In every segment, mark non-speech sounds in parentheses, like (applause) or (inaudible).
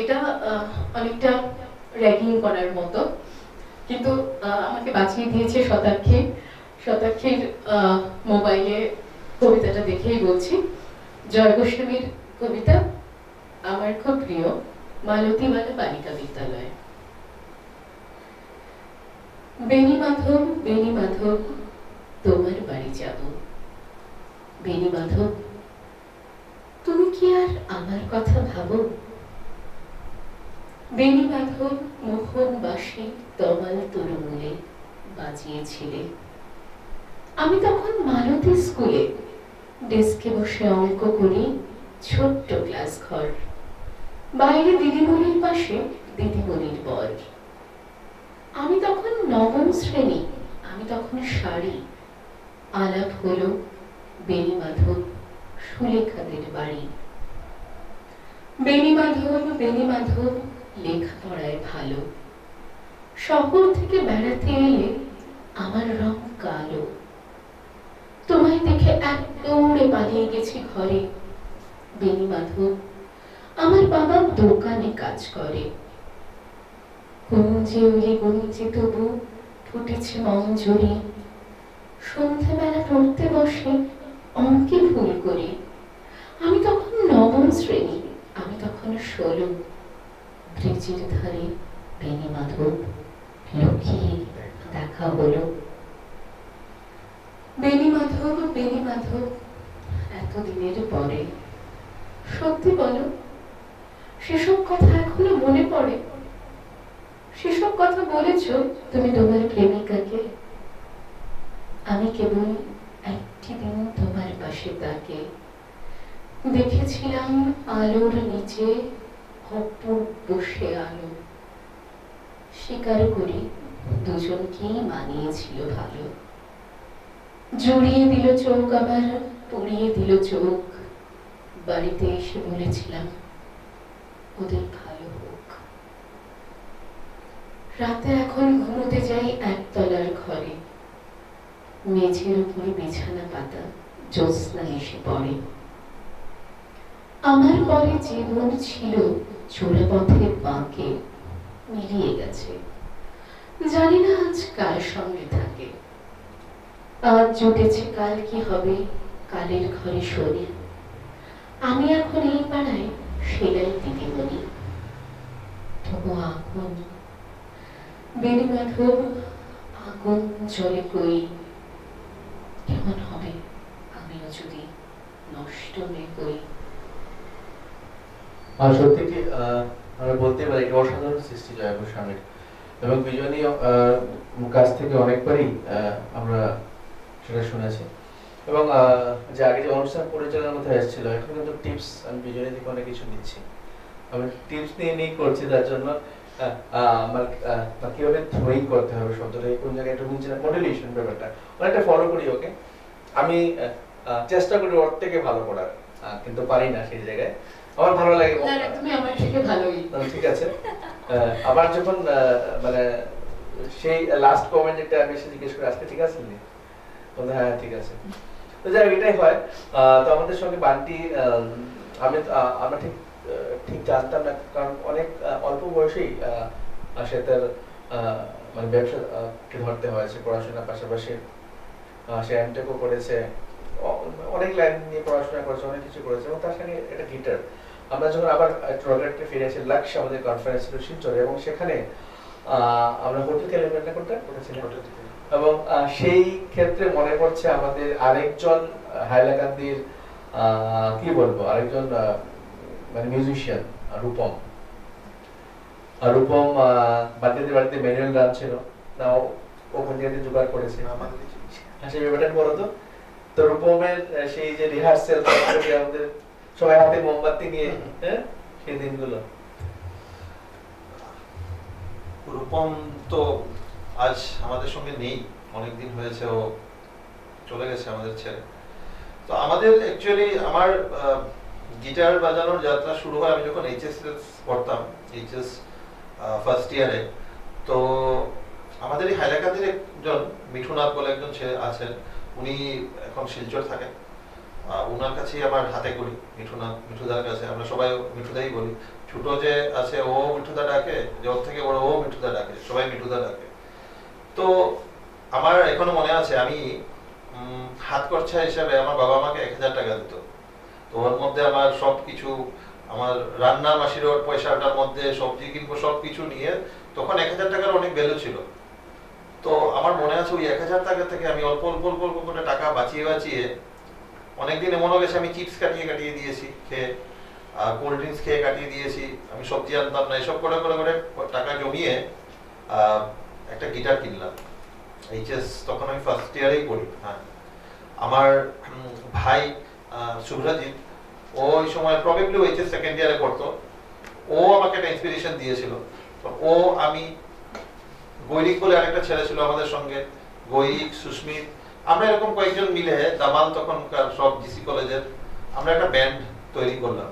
এটা অনেকটা র্যাগিং করার মতো। কিন্তু আমাকে বাঁচিয়ে দিয়েছে শতাক্ষী। শতাক্ষীর মোবাইলে কবিতাটা দেখেই বলছি। জয় গোস্বামীর কবিতা আমার খুব প্রিয় মালতীমালা বালিকা বিদ্যালয়। বেণী মাধব বেণী মাধব তোমার বাড়ি যাব। বেণী মাধব তুমি কি আর আমার কথা ভাবো? বেণী মাধব মোহন বাসী তমাল তরুমূলে বাজিয়েছিলে। আমি তখন মালতী স্কুলে ডেস্কে বসে অঙ্ক করি ছোট্ট ক্লাস ঘর। বাইরে দিদিমণির পাশে দিদিমণির বর। আমি তখন নবম শ্রেণি, আমি তখন শাড়ি। আলাপ হলো বেণী মাধব সুলেখাদের বাড়ি। বেণী মাধব বেণী মাধব লেখাপড়ায় ভালো। শহর থেকে বেড়াতে এলে আমার রং কালো। তোমায় দেখে এক দৌড়ে পালিয়ে গেছি ঘরে। বেণী মাধব আমার বাবা দোকানে কাজ করে। গুঞ্জে উলি গুঞ্জে তবু ফুটেছে মঞ্জরি। সন্ধ্যাবেলা পড়তে বসে অঙ্কে ভুল করি। আমি তখন নবম শ্রেণি, আমি তখন ষোলো। ব্রিজের ধারে বেণী মাধব লুকিয়ে দেখা হলো বেণী মাধব বেণী মাধব, এতদিনের পরে। সত্যি বলো, সেসব কথা এখনও মনে পড়ে? সেসব কথা বলেছ তুমি তোমার প্রেমিকাকে? আমি কেবল একটি দিন তোমার পাশে তাকে। দেখেছিলাম আলোর নিচে অপূর্ব বসে আলো। স্বীকার করি, দুজনকেই মানিয়েছিল ভালো। জড়িয়ে দিল চোখ আবার, পুড়িয়ে দিল চোখ। বাড়িতে এসে বলেছিলাম, ওদের ভালো হোক। রাতে এখন ঘুমোতে যাই একতলার ঘরে। মেঝের উপরে বিছানা পাতা জ্যোৎস্না এসে পড়ে। আমার পরে জীবন ছিল চোরাপথের বাঁকে মিলিয়ে গেছে। জানি না আজ কার সঙ্গে থাকে। আজ জুটেছে কাল কি হবে, কালের ঘরে শনি। আমি এখন এই পাড়ায় সেলাই দিদিমণি তবু আগুন বেণী মাধব আগুন জলে কই। কেমন হবে, আমিও যদি নষ্ট হয়ে কই। আর সত্যি কি আমরা বলতে পারি এটা অসাধারণ সৃষ্টি জয় গোস্বামীর এবং কাছ থেকে অনেকবারই আমরা সেটা শুনেছি। এবং যে আগে যে অনুষ্ঠান পরিচালনার কথা এসেছিল, এখন কিন্তু টিপস আমি থেকে অনেক কিছু নিচ্ছি। আমি টিপস নিয়ে নিয়ে করছি, তার জন্য আমার কীভাবে থ্রোয়িং করতে হবে শব্দটা কোন জায়গায় একটু নিচে মডুলেশন ব্যাপারটা। অনেকটা ফলো করি ওকে। আমি চেষ্টা করি ওর থেকে ভালো করার কিন্তু পারি না সেই জায়গায়। আমার ভালো লাগে না না তুমি আমার থেকে ভালোই। ঠিক আছে। আবার যখন মানে সেই লাস্ট কমেন্ট যেটা আমি এসে জিজ্ঞেস করি আজকে ঠিক আছে নি বলতে হ্যাঁ ঠিক আছে। তো যাই হোক, এটাই হয়। তো আমাদের সঙ্গে বান্টি আমি আমরা ঠিক ঠিক জানতাম না কারণ অনেক অল্প বয়সেই সে তার মানে ব্যবসা আহ, ধরতে হয়েছে পড়াশোনার পাশাপাশি। সে এমটেকও করেছে। অনেক লাইন নিয়ে পড়াশোনা করেছে অনেক কিছু করেছে এবং তার সঙ্গে একটা গিটার আমরা যখন আবার ট্রগেটকে ফিরে এসে লাক্স আমাদের কনফারেন্স ছিল শিলচরে এবং সেখানে আমরা হোটেল ক্যালেন্ডারটা করতে করেছিলাম এবং সেই ক্ষেত্রে মনে পড়ছে আমাদের আরেকজন হাইলাকান্দির কি বলব? আরেকজন মানে মিউজিশিয়ান রূপম। রূপম বাড়িতে বাড়িতে ম্যানুয়াল গান ছিল। না ওখান থেকে জোগাড় করেছে। হ্যাঁ সেই ব্যাপারটা বলো তো তো রূপমের সেই যে রিহার্সেল আমাদের সবাই হাতে মোমবাতি নিয়ে হ্যাঁ সেই দিনগুলো। রূপম তো আজ আমাদের সঙ্গে নেই। অনেকদিন হয়েছে ও চলে গেছে আমাদের ছেড়ে। তো আমাদের অ্যাকচুয়ালি আমার গিটার বাজানোর যাত্রা শুরু হয় আমি যখন এইচএস পড়তাম এইচএস ফার্স্ট ইয়ারে তো আমাদের এই হাইলাকান্দির একজন মিঠুনাথ বলে একজন ছেলে আছেন উনি এখন শিলচর থাকেন। ওনার কাছেই আমার হাতে করি, মিঠুনা, মিঠুদার কাছে। আমরা সবাই মিঠুদাই বলি। ছোট যে আছে, ও মিঠুদা ডাকে, যে ওর থেকে বড় ও মিঠুদা ডাকে, সবাই মিঠুদা ডাকে। তো আমার এখনও মনে আছে, আমি হাত খরচা হিসাবে আমার বাবা আমাকে এক হাজার টাকা দিত। তো ওর মধ্যে আমার সব কিছু আমার রান্না মাসির ওর পয়সাটার মধ্যে সবজি কিনবো সব কিছু নিয়ে তখন এক হাজার টাকার অনেক ভ্যালু ছিল। তো আমার মনে আছে ওই এক হাজার টাকা থেকে আমি অল্প অল্প অল্প অল্প করে টাকা বাঁচিয়ে বাঁচিয়ে অনেকদিন এমনও গেছে আমি চিপস কাটিয়ে কাটিয়ে দিয়েছি, খেয়ে কোল্ড ড্রিঙ্কস খেয়ে কাটিয়ে দিয়েছি, আমি সবজি আনতাম না, এসব করে করে করে টাকা জমিয়ে একটা গিটার কিনলাম। এইচএস তখন আমি ফার্স্ট ইয়ারেই পড়ি হ্যাঁ। আমার ভাই শুভ্রজিৎ, ও ওই সময় প্রবেবলি এইচএস সেকেন্ড ইয়ারে পড়তো, ও আমাকে একটা ইন্সপিরেশন দিয়েছিল। তো ও, আমি, গৈরিক বলে আরেকটা ছেলে ছিল আমাদের সঙ্গে, গৈরিক, সুস্মিত আমরা এরকম কয়েকজন মিলে দামাল তখনকার সব জিসি কলেজের আমরা একটা ব্যান্ড তৈরি করলাম।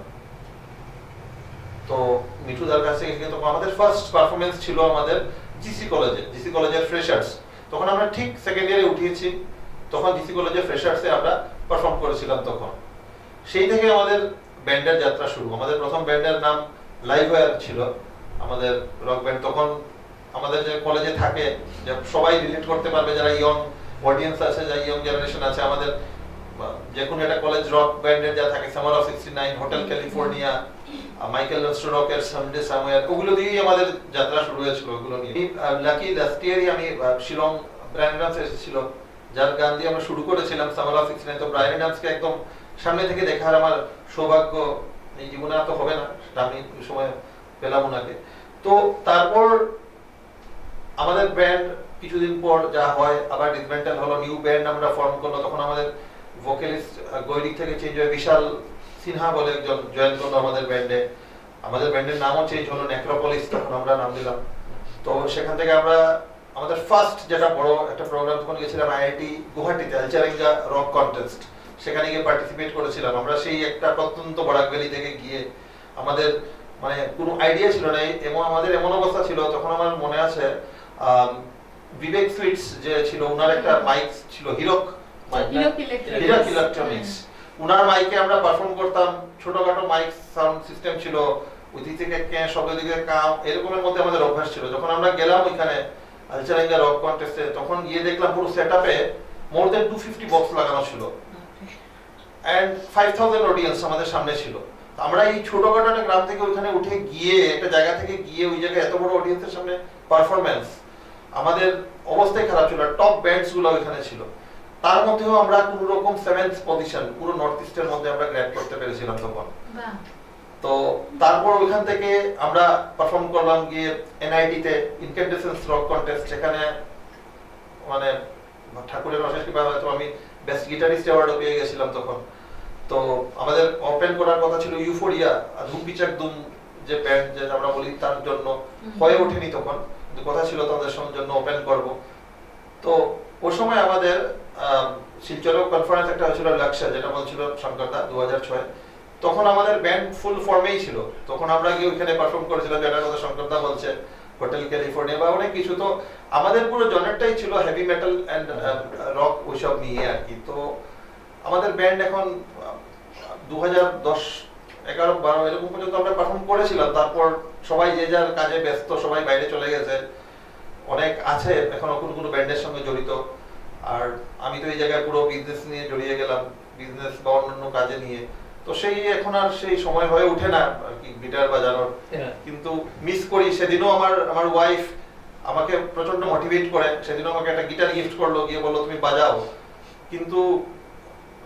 তো মিঠুদার কাছে কিন্তু আমাদের ফার্স্ট পারফরমেন্স ছিল আমাদের জিসি কলেজে জিসি কলেজের ফ্রেশার্স তখন আমরা ঠিক সেকেন্ড ইয়ারে উঠিয়েছি, তখন জিসি কলেজের ফ্রেশার্সে আমরা পারফর্ম করেছিলাম তখন। সেই থেকে আমাদের ব্যান্ডের যাত্রা শুরু। আমাদের প্রথম ব্যান্ডের নাম লাইভ ওয়্যার ছিল। আমাদের রক ব্যান্ড তখন আমাদের যে কলেজে থাকে, যে সবাই রিলেট করতে পারবে যারা ইয়ং অডিয়েন্স আছে, যারা ইয়ং জেনারেশন আছে, আমাদের যে কোনো একটা কলেজ রক ব্যান্ডের যা থাকে summer of sixty nine hotel California Michael রকের Sunday somewhere ওগুলো দিয়েই আমাদের যাত্রা শুরু হয়েছিল, ওগুলো নিয়ে। লাকি লাস্ট ইয়ারই আমি শিলং ব্রায়ান ডান্স এসেছিল, যার গান দিয়ে আমরা শুরু করেছিলাম সামার অফ সিক্সটি নাইন তো ব্রায়ান ডান্সকে একদম সামনে থেকে দেখার আমার সৌভাগ্য এই জীবনে আর তো হবে না, সেটা আমি সময় পেলাম ওনাকে। তো তারপর আমাদের ব্যান্ড কিছুদিন পর যা হয়, আবার ডিসমেন্টাল হলো নিউ ব্যান্ড আমরা ফর্ম করল, তখন আমাদের ভোকালিস্ট গৈরিক থেকে চেঞ্জ হয়ে বিশাল সিনহা বলে একজন জয়েন করল আমাদের ব্যান্ডে আমাদের ব্যান্ডের নামও চেঞ্জ হলো নেক্রোপলিস তখন আমরা নাম দিলাম। তো সেখান থেকে আমরা, আমাদের ফার্স্ট যেটা বড় একটা প্রোগ্রাম তখন গেছিলাম আইআইটি গুয়াহাটিতে আলচারিঙ্গা রক কন্টেস্ট সেখানে গিয়ে পার্টিসিপেট করেছিলাম। আমরা সেই একটা প্রত্যন্ত বরাক ভ্যালি থেকে গিয়ে আমাদের মানে কোনো আইডিয়া ছিল না। এমন, আমাদের এমন অবস্থা ছিল, তখন আমার মনে আছে বিবেক সুইটস যে ছিল ওনার একটা মাইক ছিল হিরক হিরক ইলেকট্রনিক্স ওনার মাইকে আমরা পারফর্ম করতাম ছোটখাটো মাইক সাউন্ড সিস্টেম ছিল থেকে ক্যাঁ শব্দ দিকে কাম এরকমের মধ্যে আমাদের অভ্যাস ছিল। যখন আমরা গেলাম ওইখানে আলচারাঙ্গা রক কন্টেস্টে তখন গিয়ে দেখলাম পুরো সেট আপে মোর টু ফিফটি বক্স লাগানো ছিল। ফাইভ থাউজেন্ড অডিয়েন্স আমাদের সামনে ছিল। আমরা এই ছোটখাটো একটা গ্রাম থেকে ওইখানে উঠে গিয়ে একটা জায়গা থেকে গিয়ে ওই জায়গায় এত বড় অডিয়েন্সের সামনে পারফরমেন্স আমাদের অবস্থাই খারাপ ছিল। টপ ব্যান্ডসগুলো ওইখানে ছিল। তার মধ্যেও আমরা কোন রকম সেভেন্থ পজিশন পুরো নর্থ ইস্টের মধ্যে আমরা গ্র্যাব করতে পেরেছিলাম তখন। তো তারপর ওইখান থেকে আমরা পারফর্ম করলাম গিয়ে এনআইটি তে ইনকেন্ডেসেন্স রক কন্টেস্ট সেখানে মানে ঠাকুরের অশেষ কৃপা হয়তো আমি বেস্ট গিটারিস্ট অ্যাওয়ার্ডও পেয়ে গেছিলাম তখন। তো আমাদের ওপেন করার কথা ছিল ইউফোরিয়া ধুম বিচাক দুম যে ব্যান্ড যে আমরা বলি তার জন্য। হয়ে ওঠেনি তখন। কথা ছিল তাদের জন্য ওপেন করব। তো ওই সময় আমাদের আহ, শিলচরেও কনফারেন্স একটা হয়েছিল লাক্সা যেটা বলছিল শঙ্করদা দু হাজার ছয়। তখন আমাদের ব্যান্ড ফুল ফর্মেই ছিল। তখন আমরা গিয়ে ওইখানে পারফর্ম করেছিলাম যেটার কথা শঙ্করদা বলছে হোটেল ক্যালিফোর্নিয়া বা অনেক কিছু। তো আমাদের পুরো জনেরটাই ছিল হেভি মেটাল অ্যান্ড রক ওইসব নিয়ে আর কি। তো আমাদের ব্যান্ড এখন দু হাজার দশ এগারো বারো এরকম পর্যন্ত আমরা পারফর্ম করেছিলাম। তারপর সবাই যে যার কাজে ব্যস্ত সবাই বাইরে চলে গেছে। অনেক আছে এখন কোনো কোনো ব্যান্ডের সঙ্গে জড়িত। আর আমি তো এই জায়গায় পুরো বিজনেস নিয়ে জড়িয়ে গেলাম বিজনেস বা অন্যান্য কাজে নিয়ে। তো সেই এখন আর সেই সময় হয়ে ওঠে না আর কি গিটার বাজানোর। কিন্তু মিস করি। সেদিনও আমার আমার ওয়াইফ আমাকে প্রচণ্ড মোটিভেট করে। সেদিনও আমাকে একটা গিটার গিফট করল গিয়ে বলল তুমি বাজাও। কিন্তু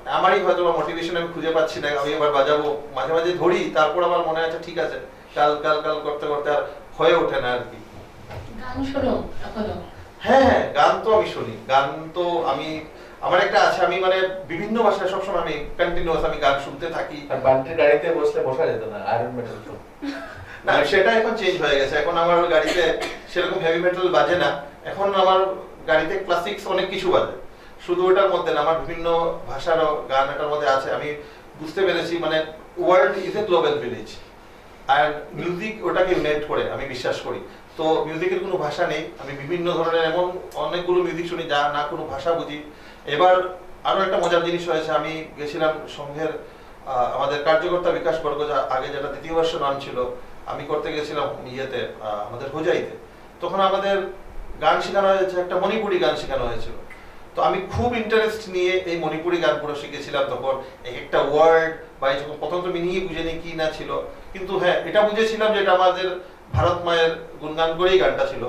আমারই হয়তো মোটিভেশন আমি খুঁজে পাচ্ছি না আমি এবার বাজাবো। মাঝে মাঝে ধরি তারপর আমার মনে আছে ঠিক আছে কাল কাল কাল করতে করতে আর হয়ে ওঠে না আর কি গান শোনো এখনও? হ্যাঁ হ্যাঁ গান তো আমি শুনি। গান তো আমি আমার একটা আছে আমি মানে বিভিন্ন ভাষায় সবসময় আমি কন্টিনিউয়াস আমি গান শুনতে থাকি। আর বান্টির গাড়িতে বসলে বসা যেত না আয়রন মেটাল তো। (laughs) না সেটা এখন চেঞ্জ হয়ে গেছে। এখন আমার গাড়িতে সেরকম হেভি মেটাল বাজে না। এখন আমার গাড়িতে ক্লাসিক্স অনেক কিছু বাজে। শুধু ওটার মধ্যে না, আমার বিভিন্ন ভাষারও গান এটার মধ্যে আছে। আমি বুঝতে পেরেছি মানে world is a global village R music ওটাকে ইউনাইট করে, আমি বিশ্বাস করি। তো মিউজিকের কোনো ভাষা নেই, আমি বিভিন্ন ধরনের এমন অনেকগুলো মিউজিক শুনি যা না কোনো ভাষা বুঝি। এবার আরও একটা মজার জিনিস হয়েছে, আমি গেছিলাম সংঘের আমাদের কার্যকর্তা বিকাশ বর্গ যা- আগে যেটা দ্বিতীয় বর্ষ নাম ছিল, আমি করতে গেছিলাম ইয়েতে আমাদের হোজাইতে। তখন আমাদের গান শেখানো হয়েছে, একটা মণিপুরি গান শেখানো হয়েছিল। তো আমি খুব ইন্টারেস্ট নিয়ে এই মণিপুরি গান পুরো শিখেছিলাম তখন এক একটা ওয়ার্ড বা এই যখন প্রথম তো মিনিয়ে বুঝিনি কি না ছিল। কিন্তু হ্যাঁ এটা বুঝেছিলাম যে এটা আমাদের ভারত মায়ের গুণগান করেই গানটা ছিল।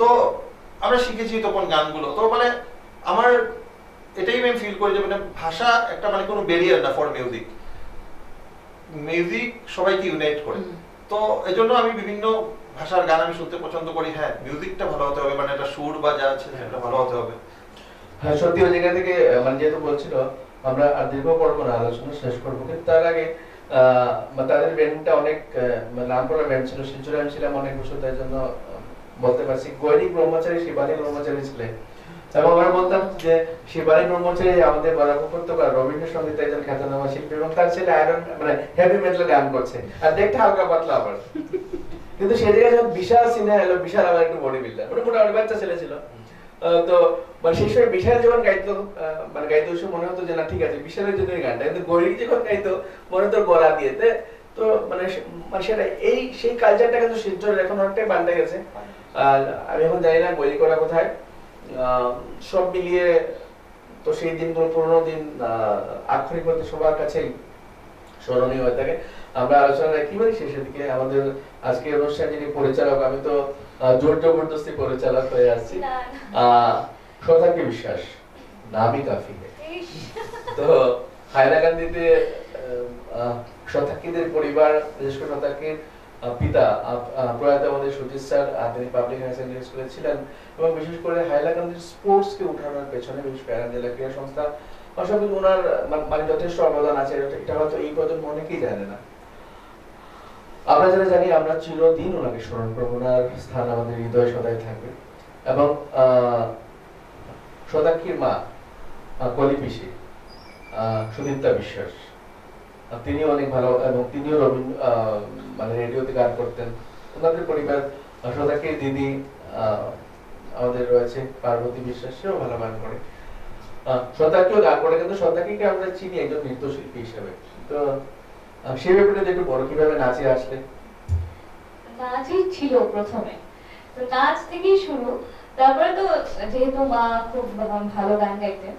তো আমরা শিখেছি তখন গানগুলো। তো মানে আমার এটাই আমি ফিল করি যে মানে ভাষা একটা মানে কোনো ব্যারিয়ার না ফর মিউজিক মিউজিক সবাইকে ইউনাইট করে। তো এই জন্য আমি বিভিন্ন ভাষার গান আমি শুনতে পছন্দ করি। হ্যাঁ মিউজিকটা ভালো হতে হবে মানে একটা সুর বা যা আছে সেটা ভালো হতে হবে। হ্যাঁ সত্যি ওই জায়গা থেকে মানে যেহেতু বলছিল, আমরা আর দীর্ঘ করব না, আলোচনা শেষ করব। কিন্তু তার আগে তাদের ব্যান্ডটা অনেক নাম করা ব্যান্ড ছিল ছিলাম অনেক বছর, তাই জন্য বলতে পারছি। গৈরিক ব্রহ্মচারী, শিবানী ব্রহ্মচারী ছিলেন এবং আমরা বলতাম যে, শিবানী ব্রহ্মচারী আমাদের বরাবর করতে রবীন্দ্রসঙ্গীত একজন খ্যাতনামা শিল্পী এবং তার ছেলে আয়রন মানে হেভি মেটাল গান করছে। আর দেখতে হালকা পাতলা আবার। কিন্তু সে জায়গায় যখন বিশাল সিনে এলো, বিশাল আবার একটু বডি বিল্ডার মোটামুটি বাচ্চা ছেলে ছিল। তো মানে সেই সময় বিশাল যখন গাইতো মানে গাইতে সময় মনে হতো যে না, ঠিক আছে, বিশালের জন্য গানটা। কিন্তু গৈরিক যখন গাইতো, মনে হতো গলা দিয়েতে তো মানে মানে সেটা, এই, সেই কালচারটা কিন্তু শিলচরের এখন অনেকটাই পাল্টে গেছে। আর আমি এখন জানি না গৈরিক ওরা কোথায়। সব মিলিয়ে তো সেই দিনগুলো পুরোনো দিন আক্ষরিক সবার কাছেই স্মরণীয় হয়ে থাকে। আমরা আলোচনা একেবারে শেষের দিকে আমাদের আজকের অনুষ্ঠান যিনি পরিচালক আমি তো জোর জবরদস্তি পরিচালক হয়ে আসছি না, বিশ্বাস নামই কাফি তো হাইলাকান্দিতে শতাকিদের পরিবার বিশেষ করে শতাকির পিতা প্রয়াত আমাদের সুজিত স্যার তিনি পাবলিক হায়ার সেকেন্ডারি স্কুলে ছিলেন এবং বিশেষ করে হাইলাকান্দির স্পোর্টস কে উঠানোর পেছনে বিশেষ করে জেলা ক্রীড়া সংস্থা অসংখ্য ওনার মানে যথেষ্ট অবদান আছে। এটা- এটা হয়তো এই প্রজন্ম অনেকেই জানে না। আমরা যারা জানি আমরা চিরদিন ওনাকে স্মরণ করব ওনার স্থান আমাদের হৃদয়ে সদাই থাকবে। এবং শতাক্ষীর মা আহ, কলি সুদীপ্তা বিশ্বাস তিনি অনেক ভালো এবং তিনিও রবীন্দ্র মানে রেডিওতে গান করতেন। ওনাদের পরিবার শতাক্ষীর দিদি আমাদের রয়েছে পার্বতী বিশ্বাস সেও ভালো গান করে। শতাক্ষীও গান করে কিন্তু শতাক্ষীকে আমরা চিনি একজন নৃত্যশিল্পী হিসেবে। তো সেই ব্যাপারে একটু বড় কীভাবে নাচে আসলে? নাচই ছিল প্রথমে। তো নাচ থেকেই শুরু। তারপরে তো যেহেতু মা খুব ভালো গান গাইতেন